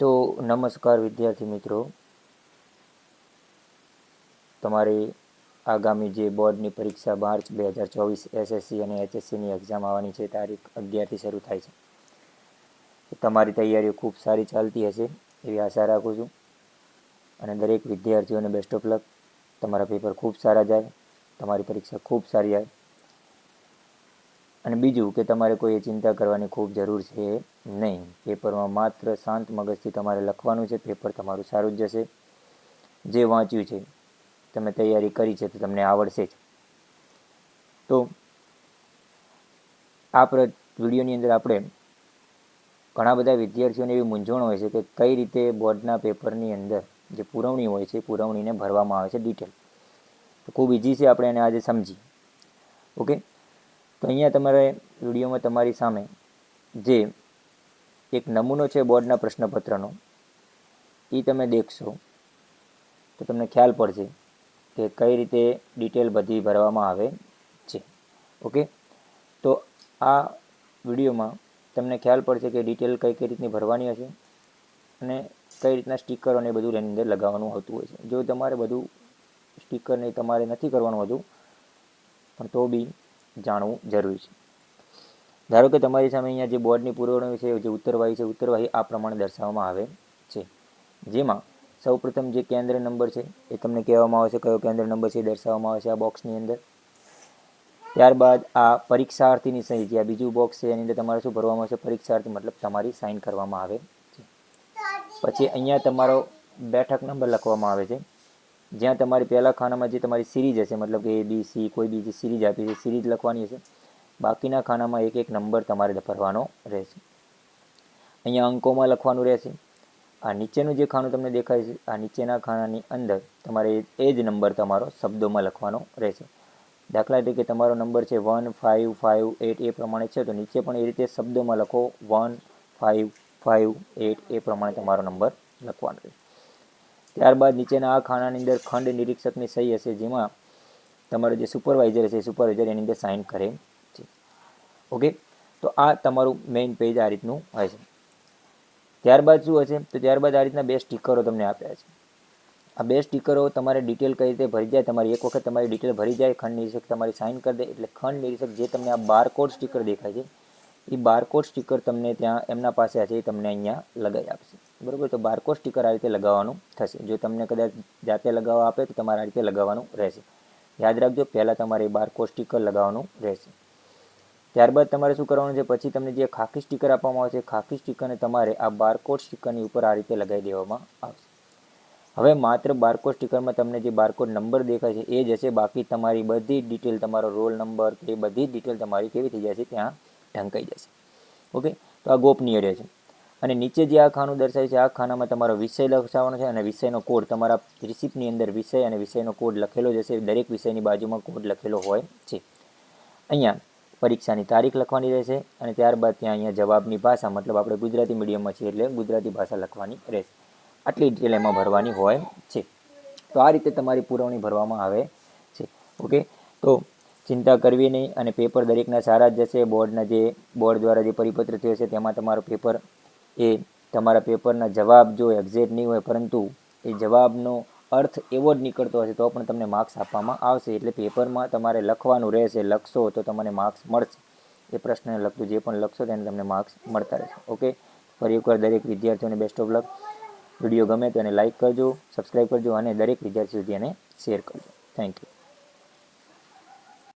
તો નમસ્કાર વિદ્યાર્થી મિત્રો. તમારી આગામી જે બોર્ડની પરીક્ષા માર્ચ બે હજાર ચોવીસ એસએસસી અને એચએસસીની એક્ઝામ આવવાની છે, તારીખ અગિયારથી શરૂ થાય છે. તમારી તૈયારીઓ ખૂબ સારી ચાલતી હશે એવી આશા રાખું છું. અને દરેક વિદ્યાર્થીઓને બેસ્ટ ઓફ લક તમારા પેપર ખૂબ સારા જાય, તમારી પરીક્ષા ખૂબ સારી આવે. અને બીજું કે તમારે કોઈ ચિંતા કરવાની ખૂબ જરૂર છે નહીં. પેપરમાં માત્ર શાંત મગજથી તમારે લખવાનું છે, પેપર તમારું સારું જ જશે. જે વાંચ્યું છે, તમે તૈયારી કરી છે તો તમને આવડશે જ. તો આ વિડીયોની અંદર આપણે ઘણા બધા વિદ્યાર્થીઓને એવી મૂંઝવણ હોય છે કે કઈ રીતે બોર્ડના પેપરની અંદર જે પુરવણી હોય છે પુરવણીને ભરવામાં આવે છે ડિટેલ. તો ખૂબ ઇઝી છે આપણે એને આજે સમજી ઓકે? તો અહીંયા તમારે વિડીયોમાં તમારી સામે જે એક નમૂનો છે બોર્ડના પ્રશ્નપત્રનો, એ તમે દેખશો. તો તમને ખ્યાલ પડશે કે કઈ રીતે ડિટેલ બધી ભરવામાં આવે છે. ઓકે? તો આ વિડીયોમાં તમને ખ્યાલ પડશે કે ડિટેલ કઈ કઈ રીતની ભરવાની હશે અને કઈ રીતના સ્ટીકરો અને બધું એની અંદર લગાવવાનું આવતું હોય છે. જો તમારે બધું સ્ટીકર ને તમારે નથી કરવાનું હતું, પણ તો બી જાણવું જરૂરી છે. ધારો કે તમારી સામે અહીંયા જે બોર્ડની પુરવણી છે, જે ઉત્તરવાહી છે, ઉત્તરવાહી આ પ્રમાણે દર્શાવવામાં આવે છે. જેમાં સૌપ્રથમ જે કેન્દ્ર નંબર છે, એ તમને કહેવામાં આવે છે કયો કેન્દ્ર નંબર છે એ દર્શાવવામાં આવે છે આ બોક્સની અંદર. ત્યારબાદ આ પરીક્ષાર્થીની સહી જે આ બીજું બોક્સ છે, એની અંદર તમારે શું ભરવામાં આવશે? પરીક્ષાર્થી મતલબ તમારી સાઇન કરવામાં આવે છે. પછી અહીંયા તમારો બેઠક નંબર લખવામાં આવે છે. જ્યાં તમારી પહેલા ખાનામાં જે તમારી સિરીઝ હશે, મતલબ કે એ બી સી કોઈ બીજી સિરીઝ આપી છે સિરીઝ લખવાની હશે, બાકીના ખાનામાં એક એક નંબર તમારે ભરવાનો રહેશે. અહીંયા અંકોમાં લખવાનું રહેશે. આ નીચેનું જે ખાનું તમને દેખાય છે, આ નીચેના ખાનાની અંદર તમારે એ જ નંબર તમારો શબ્દોમાં લખવાનો રહેશે. દાખલા તરીકે તમારો નંબર છે વન ફાઇવ ફાઇવ એટ એ પ્રમાણે છે, તો નીચે પણ એ રીતે શબ્દોમાં લખો વન ફાઇવ ફાઇવ એટ એ પ્રમાણે તમારો નંબર લખવાનો રહેશે. ત્યારબાદ નીચેના આ ખાનાની અંદર ખંડ નિરીક્ષકની સહી હશે, જેમાં તમારો જે સુપરવાઇઝર હશે સુપરવાઇઝર એની અંદર સાઇન કરે છે. ઓકે તો આ તમારું મેઇન પેજ આ રીતનું છે ત્યારબાદ શું હશે? તો ત્યારબાદ આ રીતના બે સ્ટીકરો તમને આપ્યા છે. આ બે સ્ટીકરો તમારે ડિટેલ કઈ રીતે ભરી જાય? તમારી એક વખત તમારી ડિટેલ ભરી જાય, ખંડ નિરીક્ષક તમારી સાઇન કરી દે, એટલે ખંડ નિરીક્ષક જે તમને આ બારકોડ સ્ટીકર દેખાય છે, એ બારકોડ સ્ટીકર તમને ત્યાં એમના પાસે હશે, એ તમને અહીંયા લગાવી આપશે. બરાબર, તો બારકોડ સ્ટીકર આ રીતે લગાવવાનું થશે. જો તમને કદાચ જાતે લગાવવા આપે તો તમારે આ રીતે લગાવવાનું રહેશે. યાદ રાખજો, પહેલાં તમારે બારકોડ સ્ટીકર લગાવવાનું રહેશે. ત્યારબાદ તમારે શું કરવાનું છે? પછી તમને જે ખાખી સ્ટીકર આપવામાં આવશે, ખાખી સ્ટીકરને તમારે આ બારકોડ સ્ટીકરની ઉપર આ રીતે લગાવી દેવામાં આવશે. હવે માત્ર બારકોડ સ્ટીકરમાં તમને જે બારકોડ નંબર દેખાય છે, એ જશે બાકી તમારી બધી ડિટેલ તમારો રોલ નંબર કે બધી જ ડિટેલ તમારી કેવી થઈ જશે? ત્યાં ઢંકાઈ જશે. ઓકે તો આ ગોપનીય રહે છે. અને નીચે જે આ ખાનું દર્શાવે છે, આ ખાનામાં તમારો વિષય લખાવવાનો છે અને વિષયનો કોડ તમારા રિસિપ્ટની અંદર વિષય અને વિષયનો કોડ લખેલો જ હશે. દરેક વિષયની બાજુમાં કોડ લખેલો હોય છે. અહીંયા પરીક્ષાની તારીખ લખવાની રહેશે અને ત્યારબાદ ત્યાં અહીંયા જવાબની ભાષા, મતલબ આપણે ગુજરાતી મીડિયમમાં છીએ એટલે ગુજરાતી ભાષા લખવાની રહેશે. આટલી ડિટેલ એમાં ભરવાની હોય છે. તો આ રીતે તમારી પુરવણી ભરવામાં આવે છે. ઓકે? તો ચિંતા કરવી નહીં અને પેપર દરેકના સારા જ જશે બોર્ડના જે બોર્ડ દ્વારા જે પરિપત્ર થયો છે, તેમાં તમારો પેપર એ તમારા પેપરના જવાબ જો એક્ઝેક્ટ નહીં હોય, પરંતુ એ જવાબનો અર્થ એવો જ નીકળતો હશે, તો પણ તમને માર્ક્સ આપવામાં આવશે. એટલે પેપરમાં તમારે લખવાનું રહેશે, લખશો તો તમને માર્ક્સ મળશે. એ પ્રશ્નને લગતું જે પણ લખશો તેને તમને માર્ક્સ મળતા રહેશે. ઓકે? ફરી એકવાર દરેક વિદ્યાર્થીઓને બેસ્ટ ઓફ લક વીડિયો ગમે તો એને લાઇક કરજો સબસ્ક્રાઈબ કરજો અને દરેક વિદ્યાર્થી સુધી એને શેર કરજો. Thank you